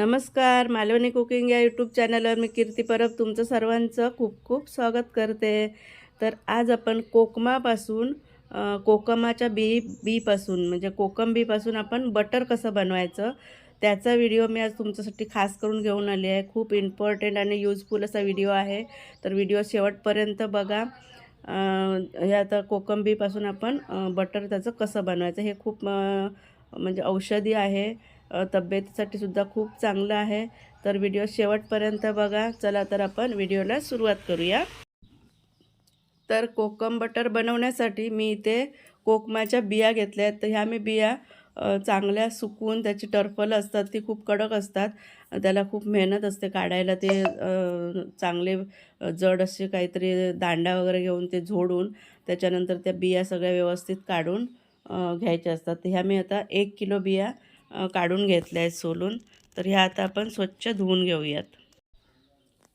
नमस्कार मालवणी कुकिंग या यूट्यूब चॅनलवर मी कीर्ती परब तुमचं सर्वांचं खूप खूप स्वागत करते. तर आज आपण कोकमापासून कोकमाच्या बी बीपासून म्हणजे कोकम बीपासून आपण बटर कसं बनवायचं त्याचा व्हिडिओ मी आज तुमच्यासाठी खास करून घेऊन आली आहे. खूप इम्पॉर्टंट आणि यूजफुल असा व्हिडिओ आहे. तर व्हिडिओ शेवटपर्यंत बघा. हे आता कोकम बीपासून आपण बटर त्याचं कसं बनवायचं हे खूप म्हणजे औषधी आहे. तब्येतीसाठी सुद्धा खूप चांगलं आहे. तर व्हिडिओ शेवटपर्यंत बघा. चला तर आपण व्हिडिओला सुरुवात करूया. तर कोकम बटर बनवण्यासाठी मी इथे कोकमाच्या बिया घेतल्या आहेत. तर ह्या मी बिया चांगल्या सुकवून त्याची टर्फल असतात ती खूप कडक असतात. त्याला खूप मेहनत असते काढायला. ते चांगले जड असे काहीतरी दांडा वगैरे घेऊन ते झोडून त्याच्यानंतर त्या बिया सगळ्या व्यवस्थित काढून घ्यायच्या असतात. तर ह्या मी आता एक किलो बिया काढून घेतल्या आहेत सोलून. तर ह्या आता आपण स्वच्छ धुवून घेऊयात.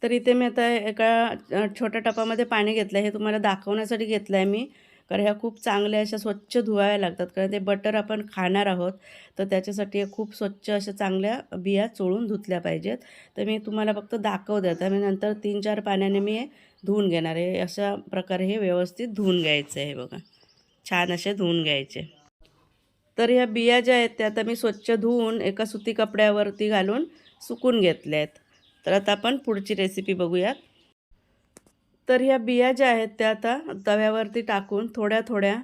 तर इथे मी आता एका छोट्या टपामध्ये पाणी घेतलं आहे हे तुम्हाला दाखवण्यासाठी घेतलं आहे मी. कारण ह्या खूप चांगल्या अशा स्वच्छ धुवाव्या लागतात. कारण ते बटर आपण खाणार आहोत तर त्याच्यासाठी खूप स्वच्छ अशा चांगल्या बिया चोळून धुतल्या पाहिजेत. तर मी तुम्हाला फक्त दाखवते. आता मी नंतर तीन चार पाण्याने मी हे धुवून घेणार आहे. अशा प्रकारे हे व्यवस्थित धुवून घ्यायचं आहे बघा. छान असे धुवून घ्यायचे. तर ह्या बिया ज्या आहेत त्या आता मी स्वच्छ धुवून एका सुती कपड्यावरती घालून सुकून घेतल्या आहेत. तर आता आपण पुढची रेसिपी बघूयात. तर ह्या बिया ज्या आहेत त्या आता तव्यावरती टाकून थोड्या थोड्या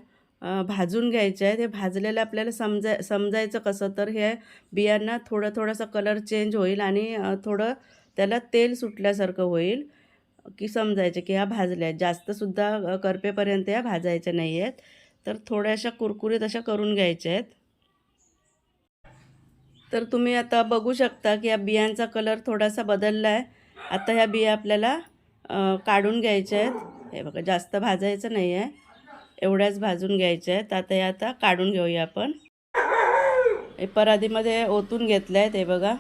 भाजून घ्यायच्या आहेत. हे भाजलेलं आपल्याला समजाय समजायचं कसं तर हे बियांना थोडं थोडासा कलर चेंज होईल आणि थोडं त्याला तेल सुटल्यासारखं होईल की समजायचे की ह्या भाजल्या आहेत. जास्तसुद्धा करपेपर्यंत ह्या भाजायच्या नाही आहेत तर थोड्याशा कुरकुरीत अशा करून घ्यायच्या आहेत. तर तुम्ही आता बघू शकता की या बियांचा कलर थोडासा बदलला आहे आता ह्या बिया आपल्याला काढून घ्यायच्या आहेत. हे बघा जास्त भाजायचं नाही आहे एवढ्याच भाजून घ्यायच्या आहेत. आता या आता काढून घेऊया आपण. हे पराधीमध्ये ओतून घेतल्या आहेत हे बघा.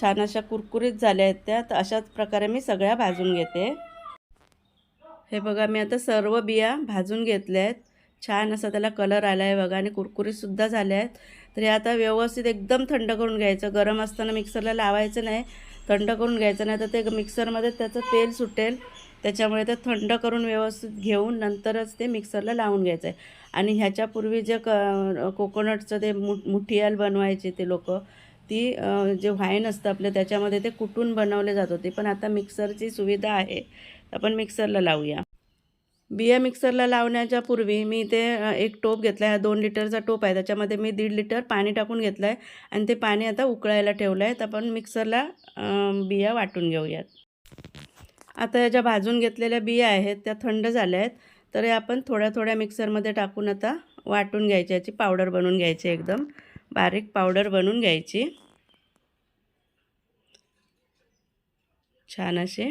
छान अशा कुरकुरीत झाल्या आहेत त्या. तर अशाच प्रकारे मी सगळ्या भाजून घेते. हे बघा मी आता सर्व बिया भाजून घेतल्या आहेत. छान असा त्याला कलर आला आहे बघा आणि कुरकुरीतसुद्धा झाले आहेत. तर हे आता व्यवस्थित एकदम थंड करून घ्यायचं. गरम असताना मिक्सरला लावायचं नाही. थंड करून घ्यायचं नाही तर ते मिक्सरमध्ये त्याचं तेल सुटेल. त्याच्यामुळे ते थंड करून व्यवस्थित घेऊन नंतरच ते मिक्सरला लावून घ्यायचं आहे आणि ह्याच्यापूर्वी जे क कोकोनटचं ते मु मुठियाल बनवायचे ते लोक ती जे व्हाईन असतं आपलं त्याच्यामध्ये ते कुटून बनवले जात होते. पण आता मिक्सरची सुविधा आहे. आपण मिक्सरला लावूया. बिया मिक्सरला लावण्याच्या पूर्वी मी ते एक टोप घेतला आहे हा दोन लिटरचा टोप आहे. त्याच्यामध्ये मी दीड लिटर पाणी टाकून घेतलं आहे आणि ते पाणी आता उकळायला ठेवलं आहे तर आपण मिक्सरला बिया वाटून घेऊयात. आता या ज्या भाजून घेतलेल्या बिया आहेत त्या थंड झाल्या आहेत. तर आपण थोड्या थोड्या मिक्सरमध्ये टाकून आता वाटून घ्यायची. याची पावडर बनवून घ्यायची एकदम. बारीक पावडर बनवून घ्यायची. छान असे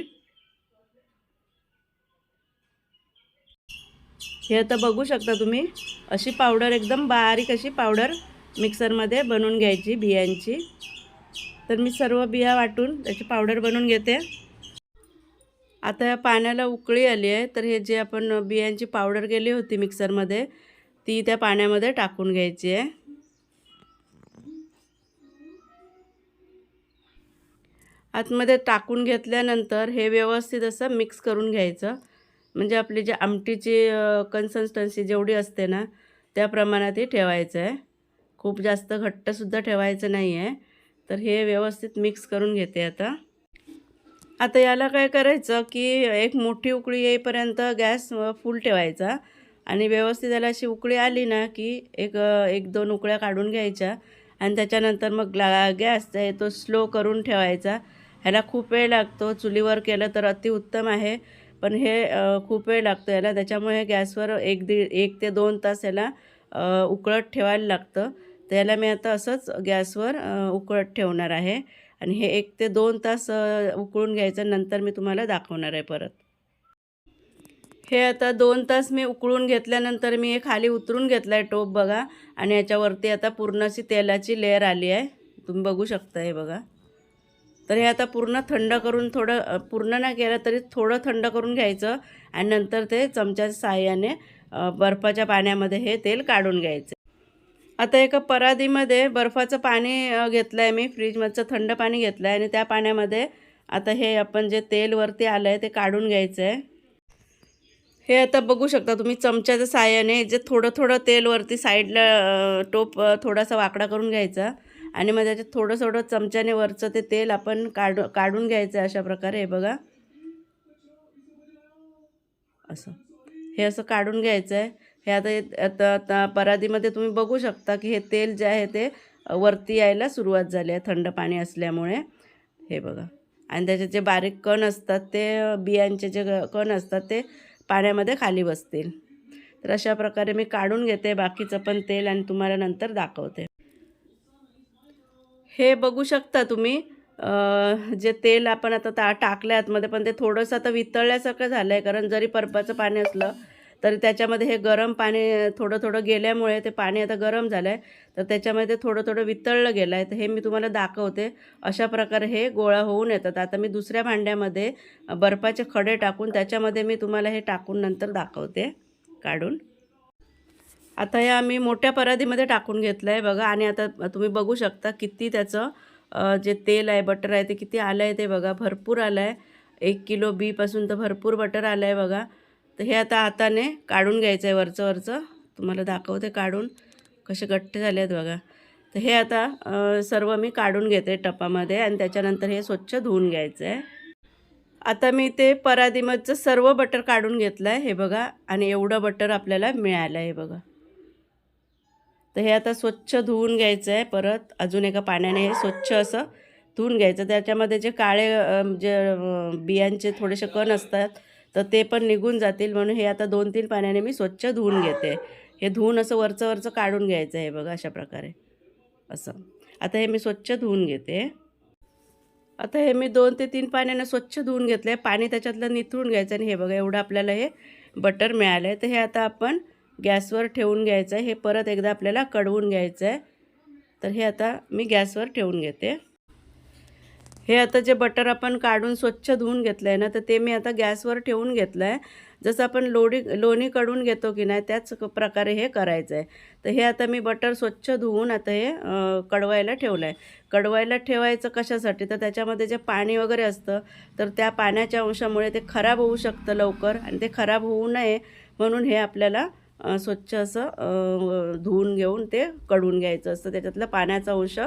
हे आता बघू शकता तुम्ही. अशी पावडर एकदम बारीक अशी पावडर मिक्सरमध्ये बनवून घ्यायची बियांची. तर मी सर्व बिया वाटून त्याची पावडर बनवून घेते. आता या पाण्याला उकळी आली आहे. तर हे जे आपण बियांची पावडर केली होती मिक्सरमध्ये ती त्या पाण्यामध्ये टाकून घ्यायची आहे. आतमध्ये टाकून घेतल्यानंतर हे व्यवस्थित असं मिक्स करून घ्यायचं. म्हणजे आपली जी आमटीची कन्सिस्टन्सी जेवढी असते ना त्या प्रमाणात हे ठेवायचं आहे. खूप जास्त घट्टसुद्धा ठेवायचं नाही आहे. तर हे व्यवस्थित मिक्स करून घेते आता. आता याला काय करायचं की एक मोठी उकळी येईपर्यंत गॅस फुल ठेवायचा. आणि व्यवस्थित याला अशी उकळी आली ना की एक एक दोन उकळ्या काढून घ्यायच्या. आणि त्याच्यानंतर मग ला गॅस आहे तो स्लो करून ठेवायचा. ह्याला खूप वेळ लागतो. चुलीवर केलं तर अतिउत्तम आहे. पण हे खूप वेळ लागतो याला. त्याच्यामुळे गॅसवर एक दीड एक ते दोन तास याला उकळत ठेवायला लागतं. तर याला मी आता असंच गॅसवर उकळत ठेवणार आहे. आणि हे एक ते दोन तास उकळून घ्यायचं नंतर मी तुम्हाला दाखवणार आहे परत. हे आता दोन तास मी उकळून घेतल्यानंतर मी हे खाली उतरून घेतला आहे टोप बघा. आणि याच्यावरती आता पूर्ण अशी तेलाची लेअर आली आहे. तुम्ही बघू शकता हे बघा. तर हे आता पूर्ण थंड करून थोडं पूर्ण नाही केलं तरी थोडं थंड करून घ्यायचं आणि नंतर ते चमच्याच्या साहाय्याने बर्फाच्या पाण्यामध्ये हे तेल काढून घ्यायचं. आता एका परादीमध्ये बर्फाचं पाणी घेतलं आहे मी फ्रीजमधचं थंड पाणी घेतलं आहे आणि त्या पाण्यामध्ये आता हे आपण जे तेल वरती आलं आहे ते काढून घ्यायचं आहे हे आता बघू शकता तुम्ही चमच्याच्या साहाय्याने जे थोडं थोडं तेल वरती साईडला टोप थोडासा वाकडा करून घ्यायचा. आणि मग त्याच्यात थोडं थोडं चमच्याने वरचं ते तेल आपण काढ काढून घ्यायचं आहे अशा प्रकारे हे बघा. असं. हे असं काढून घ्यायचं आहे. हे आता आता आता परादीमध्ये तुम्ही बघू शकता की हे तेल जे आहे ते वरती यायला सुरुवात झाली आहे थंड पाणी असल्यामुळे. हे बघा. आणि त्याचे जे बारीक कण असतात ते बियांचे जे कण असतात ते पाण्यामध्ये खाली बसतील. तर अशा प्रकारे मी काढून घेते. बाकीचं पण तेल आणि तुम्हाला नंतर दाखवते. हे बघू शकता तुम्ही. जे तेल आपण आता ता टाकलं आतमध्ये पण ते थोडंसं आता वितळल्यासारखं झालं आहे कारण जरी बर्फाचं पाणी असलं तरी त्याच्यामध्ये हे गरम पाणी थोडं थोडं गेल्यामुळे ते पाणी आता गरम झालं आहे तर त्याच्यामध्ये थोडं थोडं वितळलं गेलं आहे तर हे मी तुम्हाला दाखवते. अशा प्रकारे हे गोळा होऊन येतात. आता मी दुसऱ्या भांड्यामध्ये बर्फाचे खडे टाकून त्याच्यामध्ये मी तुम्हाला हे टाकून नंतर दाखवते. काढून. आता हे आम्ही मोठ्या परादीमध्ये टाकून घेतलं आहे बघा. आणि आता तुम्ही बघू शकता किती त्याचं जे तेल आहे बटर आहे ते किती आलं आहे ते बघा. भरपूर आलं आहे एक किलो बीपासून तर भरपूर बटर आलं आहे बघा. तर हे आता हाताने काढून घ्यायचं आहे वरचं वरचं. तुम्हाला दाखवते काढून. कसे गट्टे झाले आहेत बघा. तर हे आता सर्व मी काढून घेते टपामध्ये आणि त्याच्यानंतर हे स्वच्छ धुवून घ्यायचं आहे आता मी ते परादीमधचं सर्व बटर काढून घेतलं आहे हे बघा. आणि एवढं बटर आपल्याला मिळालं आहे हे बघा. तर हे आता स्वच्छ धुवून घ्यायचं आहे परत. अजून एका पाण्याने हे स्वच्छ असं धुवून घ्यायचं. त्याच्यामध्ये जे काळे जे बियांचे थोडेसे कण असतात तर ते पण निघून जातील. म्हणून हे आता दोन तीन पाण्याने मी स्वच्छ धुवून घेते. हे धुवून असं वरचं वरचं काढून घ्यायचं आहे बघा अशा प्रकारे. असं. आता हे मी स्वच्छ धुवून घेते. आता हे मी दोन ते तीन पाण्याने स्वच्छ धुवून घेतलं आहे पाणी त्याच्यातलं निथळून घ्यायचं आणि हे बघा एवढं आपल्याला हे बटर मिळालं आहे तर हे आता आपण गॅसवर ठेवून घ्यायचं आहे. हे परत एकदा आपल्याला कढवून घ्यायचं आहे. तर हे आता मी गॅसवर ठेवून घेते. हे आता जे बटर आपण काढून स्वच्छ धुवून घेतलं आहे ना तर ते मी आता गॅसवर ठेवून घेतलं आहे जसं आपण लोणी लोणी कडून घेतो की नाही त्याच प्रकारे हे करायचं आहे तर हे आता मी बटर स्वच्छ धुवून आता हे कडवायला ठेवलं आहे कडवायला ठेवायचं कशासाठी? तर त्याच्यामध्ये जे पाणी वगैरे असतं तर त्या पाण्याच्या अंशामुळे ते खराब होऊ शकतं लवकर आणि ते खराब होऊ नये म्हणून हे आपल्याला स्वच्छ असं धुवून घेऊन ते कढून घ्यायचं असतं. त्याच्यातलं पाण्याचा अंश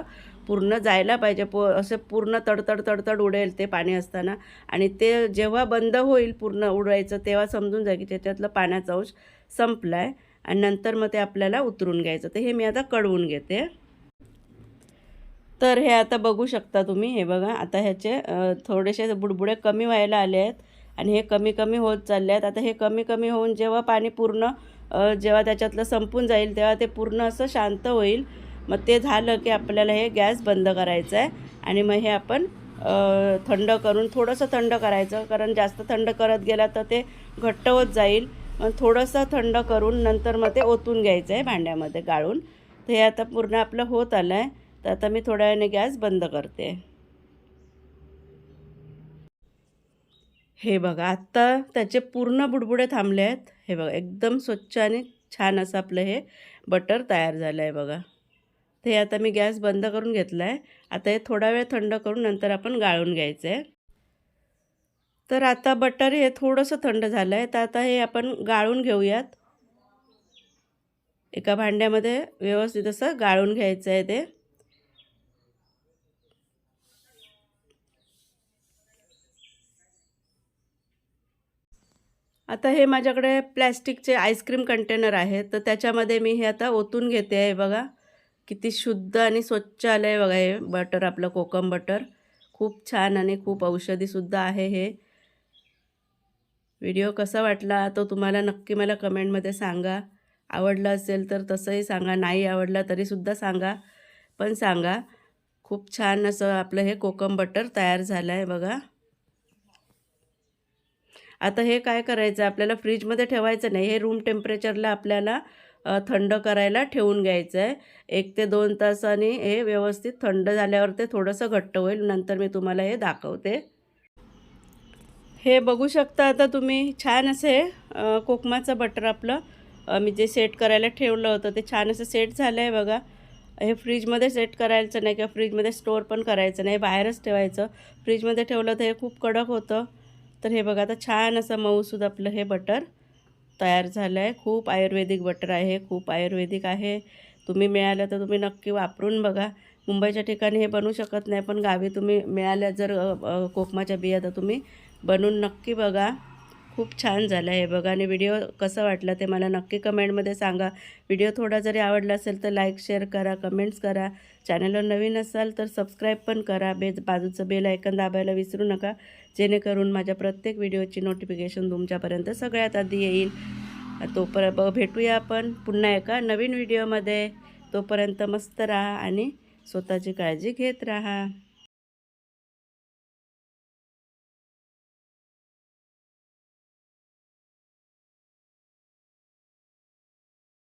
पूर्ण जायला पाहिजे. पो असं पूर्ण तडतड तडतड उडेल ते पाणी असताना. आणि ते जेव्हा बंद होईल पूर्ण उडायचं तेव्हा समजून जाईल की त्याच्यातलं पाण्याचा अंश संपला आहे आणि नंतर मग ते आपल्याला उतरून घ्यायचं. तर हे मी आता कढवून घेते. तर हे आता बघू शकता तुम्ही. हे बघा आता ह्याचे थोडेसे बुडबुडे कमी व्हायला आले आहेत. आणि हे कमी कमी होत चालले आहेत. आता हे कमी कमी होऊन जेव्हा पाणी पूर्ण जेव्हा त्याच्यातलं संपून जाईल तेव्हा ते पूर्ण असं शांत होईल. मग ते झालं की आपल्याला हे गॅस बंद करायचं आहे आणि मग हे आपण थंड करून थोडंसं थंड करायचं. कारण जास्त थंड करत गेला तर ते घट्ट होत जाईल. मग थोडंसं थंड करून नंतर मग ते ओतून घ्यायचं आहे भांड्यामध्ये गाळून. तर हे आता पूर्ण आपलं होत आलं आहे तर आता मी थोड्या वेळाने गॅस बंद करते. हे बघा आत्ता त्याचे पूर्ण बुडबुडे थांबले आहेत हे बघा एकदम स्वच्छ आणि छान असं आपलं हे बटर तयार झालं आहे बघा ते आता मी गॅस बंद करून घेतला आहे आता हे थोडा वेळ थंड करून नंतर आपण गाळून घ्यायचं आहे तर आता बटर हे थोडंसं थंड झालं आहे तर आता हे आपण गाळून घेऊयात. एका भांड्यामध्ये व्यवस्थित असं गाळून घ्यायचं आहे ते. आता हे माझ्याकडे प्लॅस्टिकचे आईस्क्रीम कंटेनर आहे तर त्याच्यामध्ये मी हे आता ओतून घेते आहे बघा. किती शुद्ध आणि स्वच्छ आलं आहे बघा हे बटर आपलं कोकम बटर. खूप छान आणि खूप औषधीसुद्धा आहे हे. व्हिडिओ कसा वाटला तो तुम्हाला नक्की मला कमेंटमध्ये सांगा. आवडला असेल तर तसंही सांगा नाही आवडला तरीसुद्धा सांगा. पण सांगा खूप छान असं आपलं हे कोकम बटर तयार झालं आहे बघा. आता हे काय करायचं? आपल्याला फ्रीजमध्ये ठेवायचं नाही. हे रूम टेम्परेचरला आपल्याला थंड करायला ठेवून घ्यायचं आहे एक ते दोन तासांनी हे व्यवस्थित थंड झाल्यावर ते थोडंसं घट्ट होईल. नंतर मी तुम्हाला हे दाखवते. हे बघू शकता आता तुम्ही. छान असे कोकमाचं बटर आपलं मी जे सेट करायला ठेवलं होतं ते छान असं सेट झालं आहे बघा. हे फ्रीजमध्ये सेट करायचं नाही किंवा फ्रीजमध्ये स्टोअर पण करायचं नाही. बाहेरच ठेवायचं. फ्रीजमध्ये ठेवलं तर हे खूप कडक होतं. तर हे बघा आता छान असं मऊसूद आपलं हे बटर तयार झालं आहे खूप आयुर्वेदिक बटर आहे खूप आयुर्वेदिक आहे. तुम्ही मिळालं तर तुम्ही नक्की वापरून बघा. मुंबईच्या ठिकाणी हे बनवू शकत नाही पण गावी तुम्ही मिळाल्या जर कोकमाच्या बिया तर तुम्ही बनवून नक्की बघा. खूप छान झालं आहे बघा. आणि व्हिडिओ कसं वाटलं ते मला नक्की कमेंटमध्ये सांगा. व्हिडिओ थोडा जरी आवडला असेल तर लाईक शेअर करा कमेंट्स करा. चॅनलवर नवीन असाल तर सबस्क्राईब पण करा. बे बाजूचं बेल ऐकन दाबायला विसरू नका. जेणेकरून माझ्या प्रत्येक व्हिडिओची नोटिफिकेशन तुमच्यापर्यंत सगळ्यात आधी येईल. तोपर्यंत भेटूया आपण पुन्हा एका नवीन व्हिडिओमध्ये. तोपर्यंत मस्त राहा आणि स्वतःची काळजी घेत राहा.